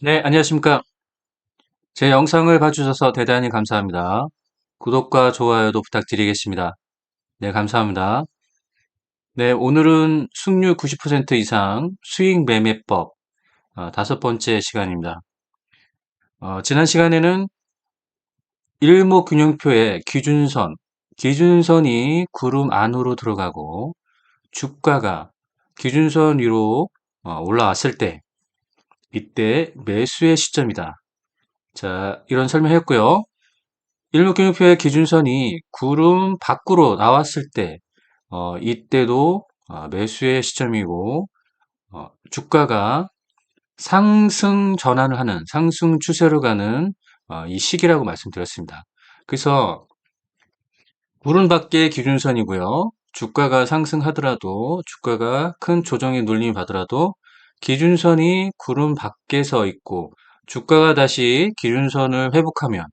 네, 안녕하십니까. 제 영상을 봐주셔서 대단히 감사합니다. 구독과 좋아요도 부탁드리겠습니다. 네, 감사합니다. 네, 오늘은 승률 90% 이상 수익 매매법 어, 다섯 번째 시간입니다. 어, 지난 시간에는 일목균형표의 기준선, 기준선이 구름 안으로 들어가고 주가가 기준선 위로 어, 올라왔을 때 이때 매수의 시점이다. 자, 이런 설명했고요. 일목균형표의 기준선이 구름 밖으로 나왔을 때, 어, 이때도 어, 매수의 시점이고, 어, 주가가 상승 전환을 하는, 상승 추세로 가는 어, 이 시기라고 말씀드렸습니다. 그래서 구름 밖의 기준선이고요. 주가가 상승하더라도, 주가가 큰 조정의 눌림을 받더라도, 기준선이 구름 밖에 서 있고, 주가가 다시 기준선을 회복하면,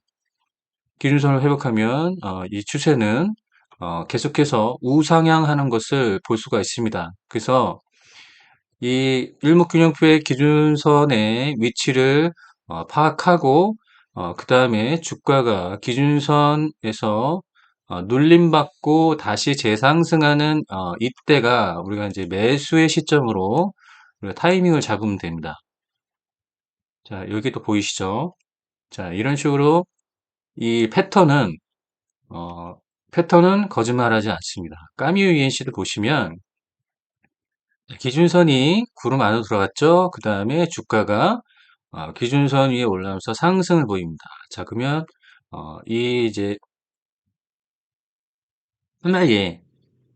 기준선을 회복하면 어, 이 추세는 어, 계속해서 우상향하는 것을 볼 수가 있습니다. 그래서 이 일목균형표의 기준선의 위치를 어, 파악하고 그 다음에 주가가 기준선에서 어, 눌림받고 다시 재상승하는 어, 이때가 우리가 이제 매수의 시점으로 우리가 타이밍을 잡으면 됩니다. 자, 여기도 보이시죠? 자, 이런 식으로 이 패턴은 어, 패턴은 거짓말하지 않습니다. 까미유 ENC도 보시면 기준선이 구름 안으로 들어갔죠. 그 다음에 주가가 어, 기준선 위에 올라오면서 상승을 보입니다. 자, 그러면 어, 이 이제 하나의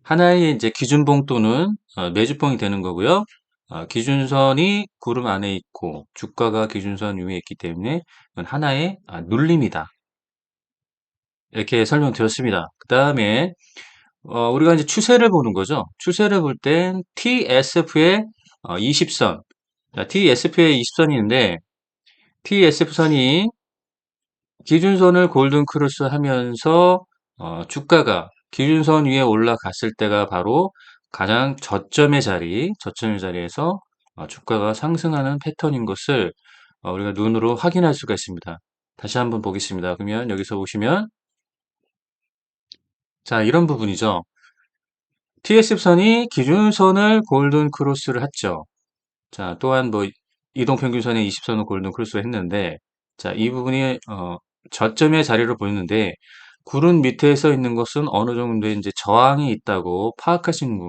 하나의 이제 기준봉 또는 어, 매주봉이 되는 거고요. 어, 기준선이 구름 안에 있고 주가가 기준선 위에 있기 때문에 이건 하나의 아, 눌림이다. 이렇게 설명드렸습니다. 그 다음에 어, 우리가 이제 추세를 보는 거죠. 추세를 볼 땐 TSF의 어, 20선. 자, TSF의 20선이 있는데, TSF선이 기준선을 골든 크로스 하면서, 어, 주가가 기준선 위에 올라갔을 때가 바로 가장 저점의 자리, 저점의 자리에서 어, 주가가 상승하는 패턴인 것을 어, 우리가 눈으로 확인할 수가 있습니다. 다시 한번 보겠습니다. 그러면 여기서 보시면, 자, 이런 부분이죠. TSF선이 기준선을 골든 크로스를 했죠. 자, 또한 뭐 이동평균선의 20선을 골든 크로스를 했는데 자, 이 부분이 어, 저점의 자리로 보이는데 구름 밑에 서 있는 것은 어느 정도의 이제 저항이 있다고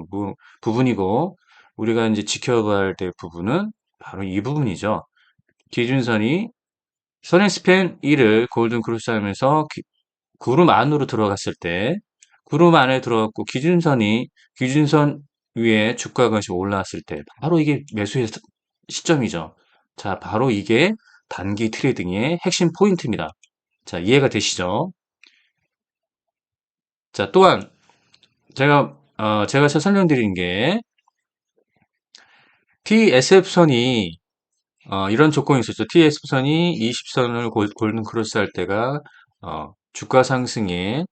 부분, 부분이고 우리가 이제 지켜봐야 될 부분은 바로 이 부분이죠. 기준선이 선행스팬 1을 골든 크로스 하면서 기- 구름 안으로 들어갔을 때 구름 안에 들어갔고 기준선이 기준선 위에 주가가 올라왔을 때 바로 이게 매수의 시- 시점이죠. 자, 바로 이게 단기 트레이딩의 핵심 포인트입니다. 자, 이해가 되시죠? 자, 또한 제가 어, 제가 설명드린 게 TSF선이 어, 이런 조건이 있었죠. TSF선이 20선을 골든 크로스 할 때가 어, 주가 상승의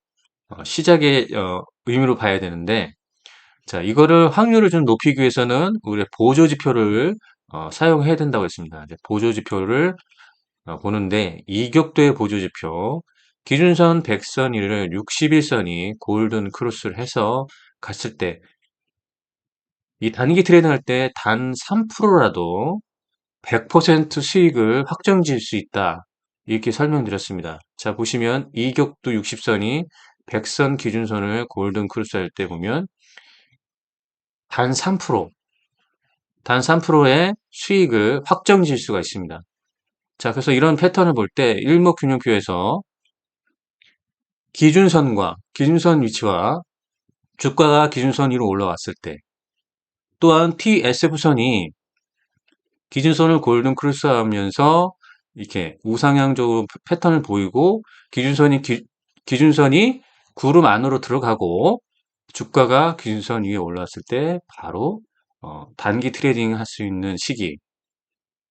어, 시작의 어, 의미로 봐야 되는데 자, 이거를 확률을 좀 높이기 위해서는 우리 보조 지표를 어, 사용해야 된다고 했습니다. 보조 지표를 어, 보는데 이격도의 보조 지표 기준선 100선을 61선이 골든 크로스를 해서 갔을 때 이 단기 트레이딩 할 때 단 3%라도 100% 수익을 확정 지을 수 있다. 이렇게 설명드렸습니다. 자, 보시면 이격도 60선이 100선 기준선을 골든 크로스 할 때 보면 단 3%, 단 3%의 수익을 확정 지을 수가 있습니다. 자, 그래서 이런 패턴을 볼 때 일목균형표에서 기준선과 기준선 위치와 주가가 기준선 위로 올라왔을 때 또한 TSF선이 기준선을 골든 크로스 하면서 이렇게 우상향적으로 패턴을 보이고 기준선이 기, 기준선이 구름 안으로 들어가고 주가가 기준선 위에 올라왔을 때 바로 어, 단기 트레이딩 할 수 있는 시기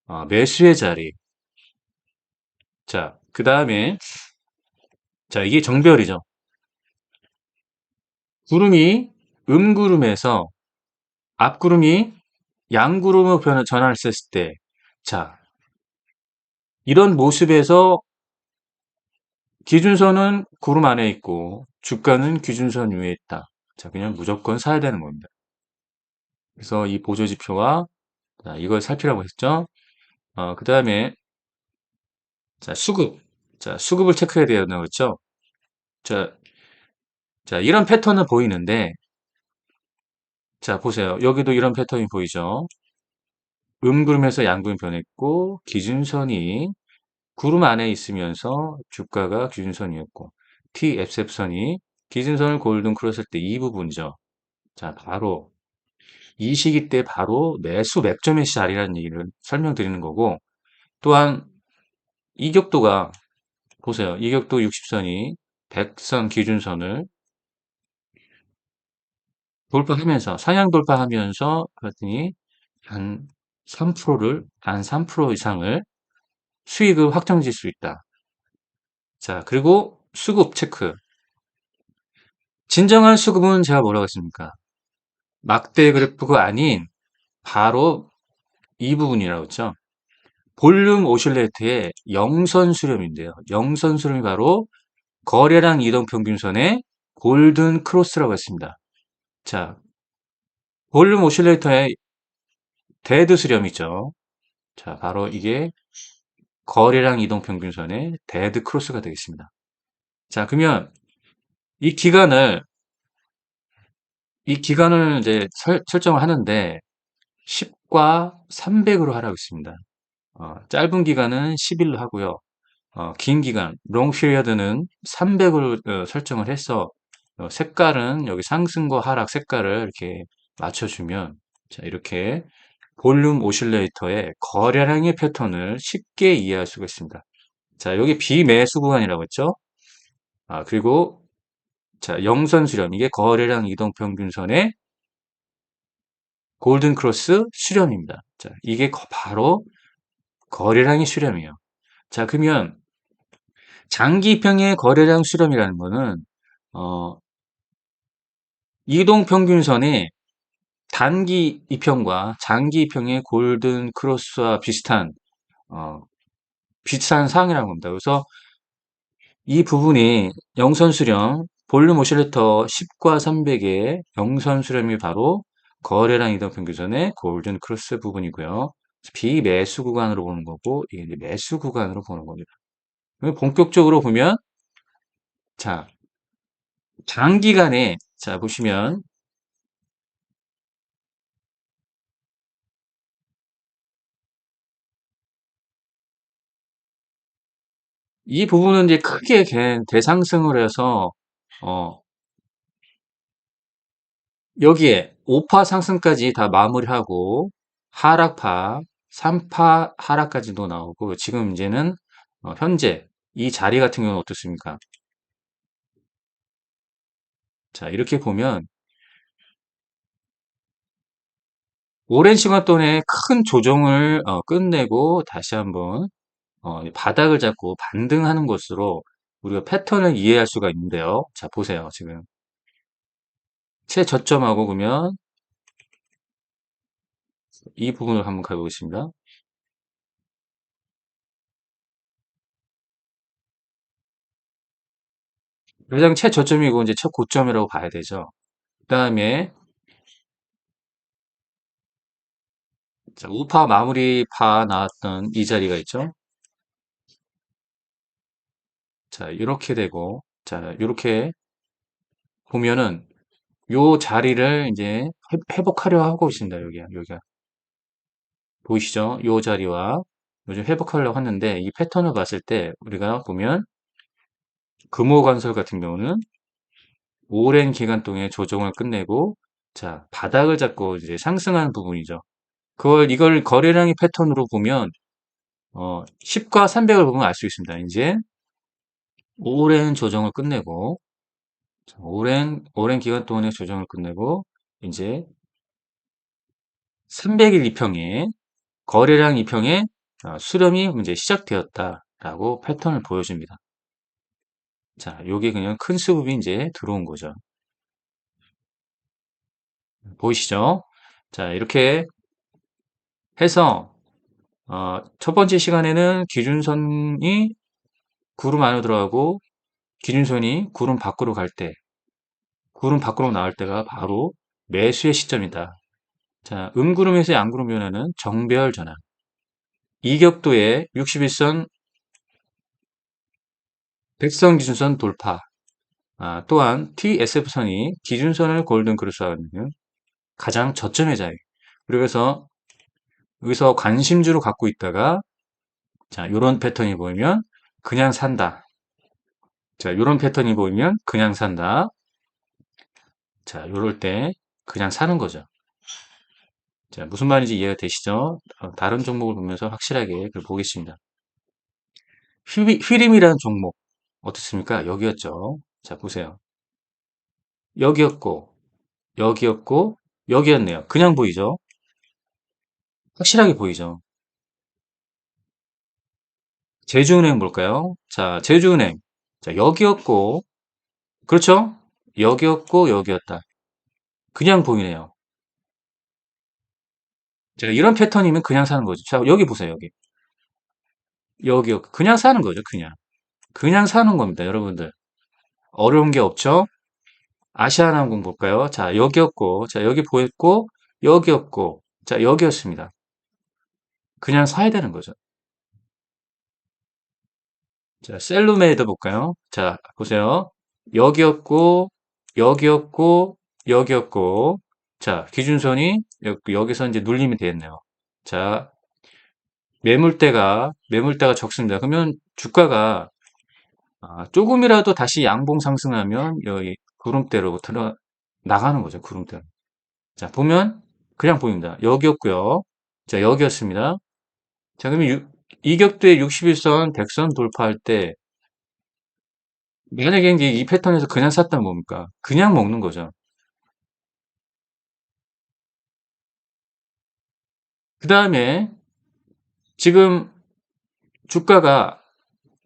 어, 매수의 자리. 자그 다음에 자 이게 정별이죠 구름이 음구름에서 앞구름이 양구름으로 변- 전환했을 때 자 이런 모습에서 기준선은 구름 안에 있고 주가는 기준선 위에 있다. 자, 그냥 무조건 사야 되는 겁니다. 그래서 이 보조지표와 자, 이걸 살피라고 했죠. 어, 그 다음에 자, 수급. 자, 수급을 체크해야 되는 거죠. 자, 자, 이런 패턴은 보이는데 자, 보세요. 여기도 이런 패턴이 보이죠. 음구름에서 양구름 변했고 기준선이 구름 안에 있으면서 주가가 기준선이었고 TF선이 기준선을 골든 크로스할 때 이 부분이죠. 자, 바로 이 시기 때 바로 매수 맥점의 자리라는 얘기를 설명드리는 거고 또한 이격도가 보세요. 이격도 60선이 100선 기준선을 돌파하면서 상향 돌파하면서 그랬더니 한 3%를 한 3% 이상을 수익을 확정질 수 있다. 자, 그리고 수급 체크. 진정한 수급은 제가 뭐라고 했습니까? 막대 그래프가 아닌 바로 이 부분이라고 했죠. 볼륨 오실레이트의 영선 수렴인데요. 영선 수렴이 바로 거래량 이동 평균선의 골든 크로스라고 했습니다. 자, 볼륨 오실레이터의 데드 수렴이죠. 자, 바로 이게 거래량 이동 평균선의 데드 크로스가 되겠습니다. 자, 그러면 이 기간을 이 기간을 이제 설, 정을 하는데 10과 300으로 하라고 했습니다. 어, 짧은 기간은 10일로 하고요. 어, 긴 기간, 롱 피리어드는 300으로 어, 설정을 해서 어, 색깔은 여기 상승과 하락 색깔을 이렇게 맞춰주면 자, 이렇게 볼륨 오실레이터의 거래량의 패턴을 쉽게 이해할 수가 있습니다. 자, 여기 비매수 구간이라고 했죠? 아, 그리고 자, 영선 수렴. 이게 거래량 이동 평균선의 골든 크로스 수렴입니다. 자, 이게 바로 거래량의 수렴이에요. 자, 그러면 장기 평의 거래량 수렴이라는 거는 어, 이동 평균선의 단기 이평과 장기 이평의 골든 크로스와 비슷한 어, 비슷한 사항이라는 겁니다. 그래서 이 부분이 영선 수렴 볼륨 오실레터 10과 300의 영선 수렴이 바로 거래량 이동 평균선의 골든 크로스 부분이고요. 비매수 구간으로 보는 거고 이게 매수 구간으로 보는 겁니다. 본격적으로 보면 자 장기간에 자 보시면 이 부분은 이제 크게 대상승을 해서 어 여기에 5파 상승까지 다 마무리하고 하락파 3파 하락까지도 나오고 지금 이제는 어 현재 이 자리 같은 경우는 어떻습니까? 자 이렇게 보면 오랜 시간 동안에 큰 조정을 어 끝내고 다시 한번 어 바닥을 잡고 반등하는 것으로 우리가 패턴을 이해할 수가 있는데요. 자 보세요 지금 최저점하고 그러면 이 부분을 한번 가보겠습니다. 가장 최저점이고 이제 최고점이라고 봐야 되죠. 그 다음에 자, 우파 마무리 파 나왔던 이 자리가 있죠. 자, 이렇게 되고 자, 이렇게 보면은 요 자리를 이제 회복하려 하고 있습니다. 여기야, 여기가. 보이시죠? 요 자리와 요즘 회복하려고 하는데 이 패턴을 봤을 때 우리가 보면 금호건설 같은 경우는 오랜 기간 동안 조정을 끝내고 자 바닥을 잡고 이제 상승하는 부분이죠. 그걸 이걸 거래량의 패턴으로 보면 어, 10과 300을 보면 알 수 있습니다. 이제 오랜 조정을 끝내고 오랜 오랜 기간 동안의 조정을 끝내고 이제 300일 이평에 거래량 이평에 어, 수렴이 이제 시작되었다라고 패턴을 보여줍니다. 자, 요게 그냥 큰 수급이 이제 들어온 거죠. 보이시죠? 자, 이렇게 해서 어, 첫 번째 시간에는 기준선이 구름 안으로 들어가고 기준선이 구름 밖으로 갈 때, 구름 밖으로 나올 때가 바로 매수의 시점이다. 자, 음구름에서 양구름 변화는 정배열 전환. 이격도의 61선 백선 기준선 돌파. 아, 또한 TSF선이 기준선을 골든 크루스하는 가장 저점의 자리. 그래서 여기서 관심주로 갖고 있다가 자, 요런 패턴이 보이면 그냥 산다. 자, 요런 패턴이 보이면 그냥 산다. 자, 요럴 때 그냥 사는 거죠. 자, 무슨 말인지 이해가 되시죠? 어, 다른 종목을 보면서 확실하게 그걸 보겠습니다. 휘, 휘림이라는 종목 어떻습니까? 여기였죠. 자, 보세요. 여기였고, 여기였고, 여기였네요. 그냥 보이죠? 확실하게 보이죠? 제주은행 볼까요? 자, 제주은행. 자, 여기였고, 그렇죠? 여기였고, 여기였다. 그냥 보이네요. 제가 이런 패턴이면 그냥 사는 거죠. 자, 여기 보세요, 여기. 여기, 그냥 사는 거죠, 그냥. 그냥 사는 겁니다, 여러분들. 어려운 게 없죠? 아시아나항공 볼까요? 자, 여기였고, 자, 여기 보였고, 여기였고, 자, 여기였습니다. 그냥 사야 되는 거죠. 자, 셀루메이드 볼까요? 자, 보세요. 여기였고, 여기였고, 여기였고, 자, 기준선이 여기, 서 이제 눌림이 되겠네요. 자, 매물대가, 매물대가 적습니다. 그러면 주가가 아, 조금이라도 다시 양봉 상승하면 여기 구름대로 들어 나가는 거죠. 구름대로. 자, 보면 그냥 보입니다. 여기였고요. 자, 여기였습니다. 자, 그러면 이격도의 61선, 100선 돌파할 때 만약에 이제 이 패턴에서 그냥 샀다면 뭡니까? 그냥 먹는 거죠. 그 다음에 지금 주가가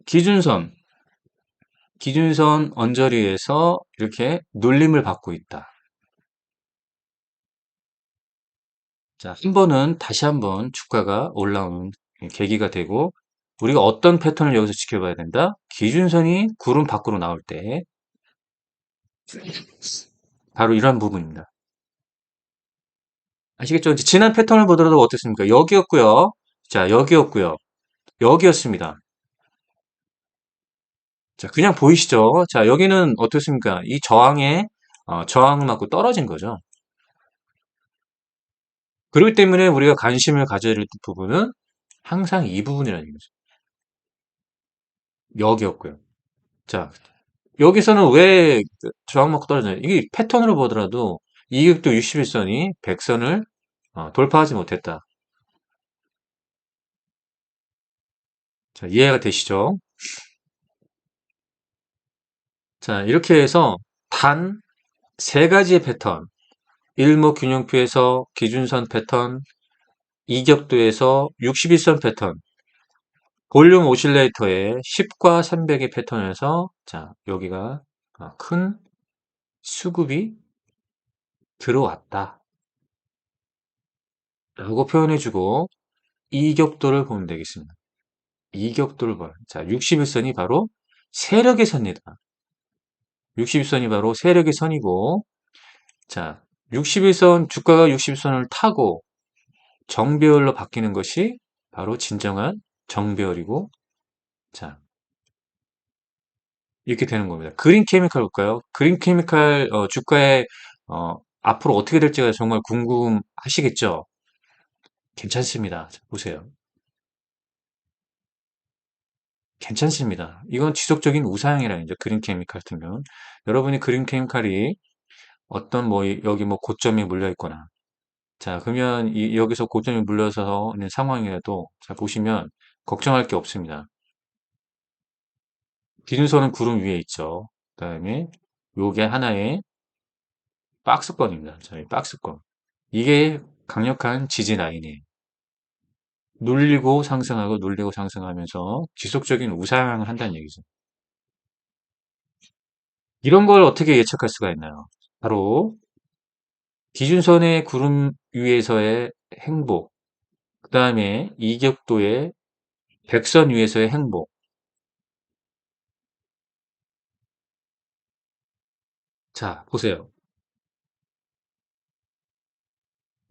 기준선, 기준선 언저리에서 이렇게 눌림을 받고 있다. 자, 한 번은 다시 한번 주가가 올라오는 계기가 되고 우리가 어떤 패턴을 여기서 지켜봐야 된다? 기준선이 구름 밖으로 나올 때 바로 이런 부분입니다. 아시겠죠? 지난 패턴을 보더라도 어땠습니까? 여기였고요. 자, 여기였고요. 여기였습니다. 자, 그냥 보이시죠? 자, 여기는 어떻습니까? 이 저항에 어, 저항을 맞고 떨어진 거죠. 그렇기 때문에 우리가 관심을 가져야 될 부분은 항상 이 부분이라는 거죠. 여기였고요. 자, 여기서는 왜 저항 맞고 떨어져요? 이게 패턴으로 보더라도 이격도 61선이 100선을 어, 돌파하지 못했다. 자, 이해가 되시죠? 자, 이렇게 해서 단 세 가지의 패턴, 일목균형표에서 기준선 패턴, 이격도에서 61선 패턴, 볼륨 오실레이터의 10과 300의 패턴에서 자, 여기가 아, 큰 수급이 들어왔다. 라고 표현해주고 이격도를 보면 되겠습니다. 이격도를 봐요. 자, 61선이 바로 세력의 선이다. 61선이 바로 세력의 선이고 자, 61선 주가가 61선을 타고 정배열로 바뀌는 것이 바로 진정한 정배열이고 자 이렇게 되는 겁니다. 그린 케미칼 볼까요? 그린 케미칼 어, 주가의 어, 앞으로 어떻게 될지가 정말 궁금하시겠죠? 괜찮습니다. 자, 보세요. 괜찮습니다. 이건 지속적인 우상향이라는 거죠. 그린 케미칼 같은 경우는. 여러분이 그린 케미칼이 어떤 뭐 여기 뭐 고점이 물려 있거나 자 그러면 이, 여기서 고점이 물려서 있는 상황이라도 자 보시면 걱정할 게 없습니다. 기준선은 구름 위에 있죠. 그 다음에 요게 하나의 박스권입니다. 저희 박스권. 이게 강력한 지지 라인이에요. 눌리고 상승하고 눌리고 상승하면서 지속적인 우상향을 한다는 얘기죠. 이런 걸 어떻게 예측할 수가 있나요? 바로 기준선의 구름 위에서의 행복, 그 다음에 이격도의 백선 위에서의 행복. 자, 보세요.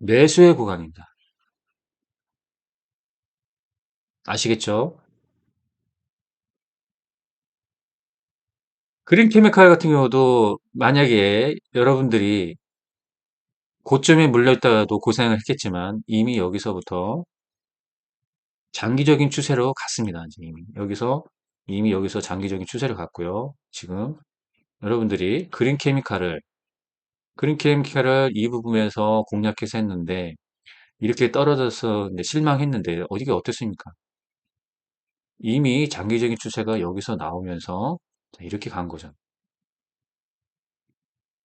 매수의 구간입니다. 아시겠죠? 그린 케미칼 같은 경우도 만약에 여러분들이 고점에 물려있다가도 고생을 했겠지만 이미 여기서부터 장기적인 추세로 갔습니다. 이미 여기서 이미 여기서 장기적인 추세를 갔고요. 지금 여러분들이 그린 케미칼을 그린 케미칼을 이 부분에서 공략해서 했는데 이렇게 떨어져서 실망했는데 어디가 어땠습니까? 이미 장기적인 추세가 여기서 나오면서 이렇게 간 거죠.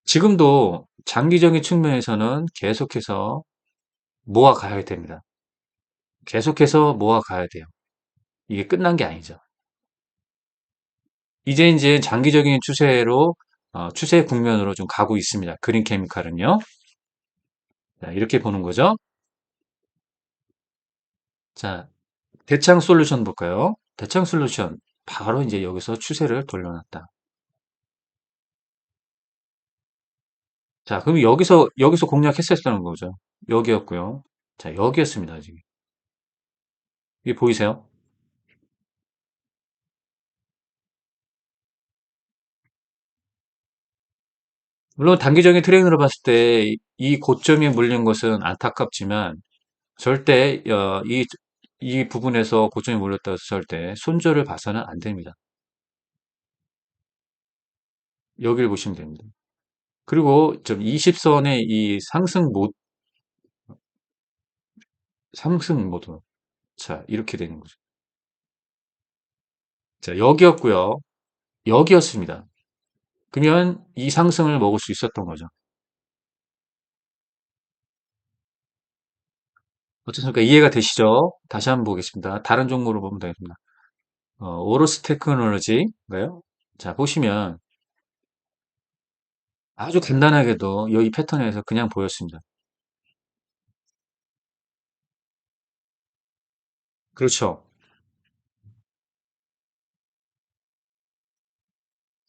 지금도 장기적인 측면에서는 계속해서 모아 가야 됩니다. 계속해서 모아 가야 돼요. 이게 끝난 게 아니죠. 이제 이제 장기적인 추세로 어, 추세 국면으로 좀 가고 있습니다. 그린 케미칼은요. 자, 이렇게 보는 거죠. 자, 대창 솔루션 볼까요? 대창 솔루션 바로 이제 여기서 추세를 돌려놨다. 자, 그럼 여기서 여기서 공략했었다는 거죠. 여기였고요. 자, 여기였습니다, 지금. 이게 보이세요? 물론 단기적인 트레이너로 봤을 때 이 고점이 물린 것은 안타깝지만 절대 어, 이, 이 부분에서 고점이 물렸다고 했을 때 손절을 봐서는 안 됩니다. 여기를 보시면 됩니다. 그리고 좀 20선의 이 상승 모 상승 모드 자 이렇게 되는 거죠. 자 여기였고요. 여기였습니다. 그러면 이 상승을 먹을 수 있었던 거죠. 어떻습니까? 이해가 되시죠? 다시 한번 보겠습니다. 다른 종목으로 보면 되겠습니다. 어, 오로스 테크놀로지인가요? 자, 보시면 아주 간단하게도 여기 패턴에서 그냥 보였습니다. 그렇죠.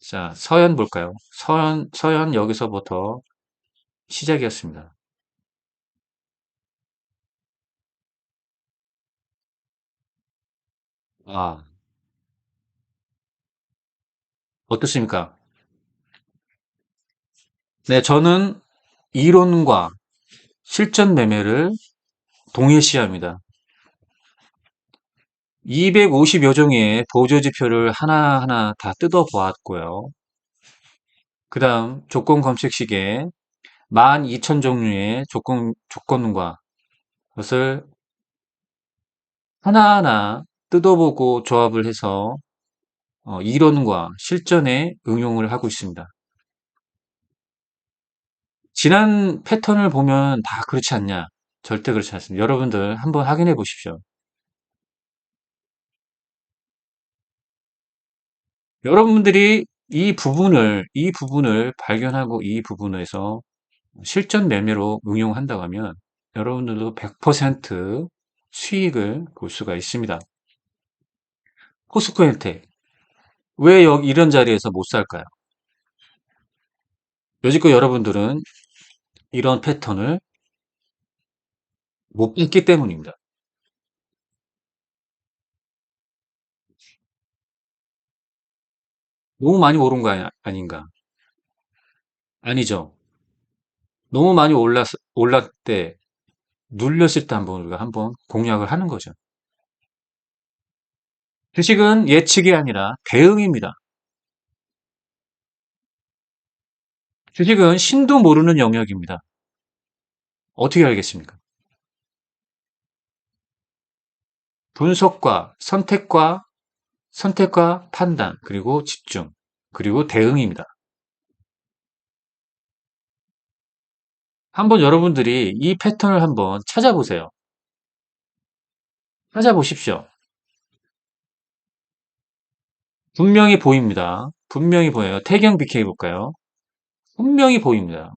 자, 서현 볼까요? 서현, 서현 여기서부터 시작이었습니다. 아, 어떻습니까? 네, 저는 이론과 실전 매매를 동일시합니다. 250여 종의 보조지표를 하나하나 다 뜯어 보았고요. 그 다음 조건 검색식에 12,000 종류의 조건, 조건과 그것을 하나하나 뜯어보고 조합을 해서 어, 이론과 실전에 응용을 하고 있습니다. 지난 패턴을 보면 다 그렇지 않냐? 절대 그렇지 않습니다. 여러분들 한번 확인해 보십시오. 여러분들이 이 부분을, 이 부분을 발견하고 이 부분에서 실전 매매로 응용한다고 하면 여러분들도 100% 수익을 볼 수가 있습니다. 포스코 혜택. 왜 여기 이런 자리에서 못 살까요? 여지껏 여러분들은 이런 패턴을 못 봤기 때문입니다. 너무 많이 오른 거 아니- 아닌가? 아니죠. 너무 많이 올랐, 올랐 때, 눌렸을 때 한번 우리가 한번 공략을 하는 거죠. 주식은 예측이 아니라 대응입니다. 주식은 신도 모르는 영역입니다. 어떻게 알겠습니까? 분석과 선택과 선택과 판단, 그리고 집중, 그리고 대응입니다. 한번 여러분들이 이 패턴을 한번 찾아보세요. 찾아보십시오. 분명히 보입니다. 분명히 보여요. 태경 BK 볼까요? 분명히 보입니다.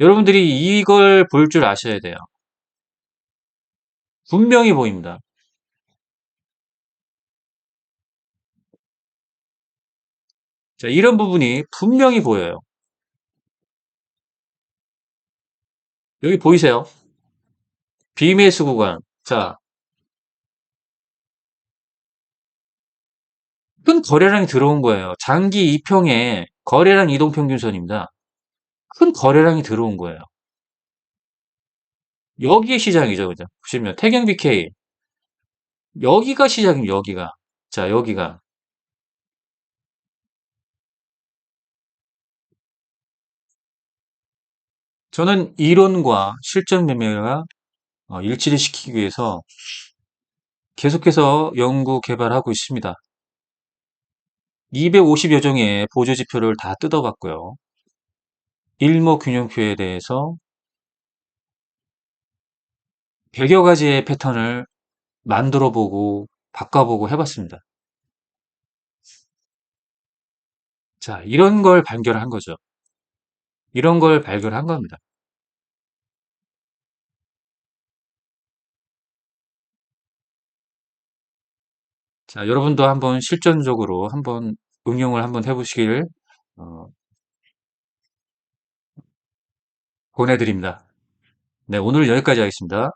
여러분들이 이걸 볼 줄 아셔야 돼요. 분명히 보입니다. 자, 이런 부분이 분명히 보여요. 여기 보이세요? 비매수 구간. 자, 큰 거래량이 들어온 거예요. 장기 2평에 거래량 이동평균선입니다. 큰 거래량이 들어온 거예요. 여기에 시장이죠. 그죠? 보시면 태경 BK 여기가 시장입니다. 여기가. 자, 여기가. 저는 이론과 실전 매매가 어, 일치를 시키기 위해서 계속해서 연구 개발하고 있습니다. 250여 종의 보조 지표를 다 뜯어봤고요. 일목균형표에 대해서 100여 가지의 패턴을 만들어 보고 바꿔보고 해봤습니다. 자, 이런 걸 발견한 거죠. 이런 걸 발견한 겁니다. 자, 여러분도 한번 실전적으로 한번 응용을 한번 해보시길 어, 권해드립니다. 네, 오늘 여기까지 하겠습니다.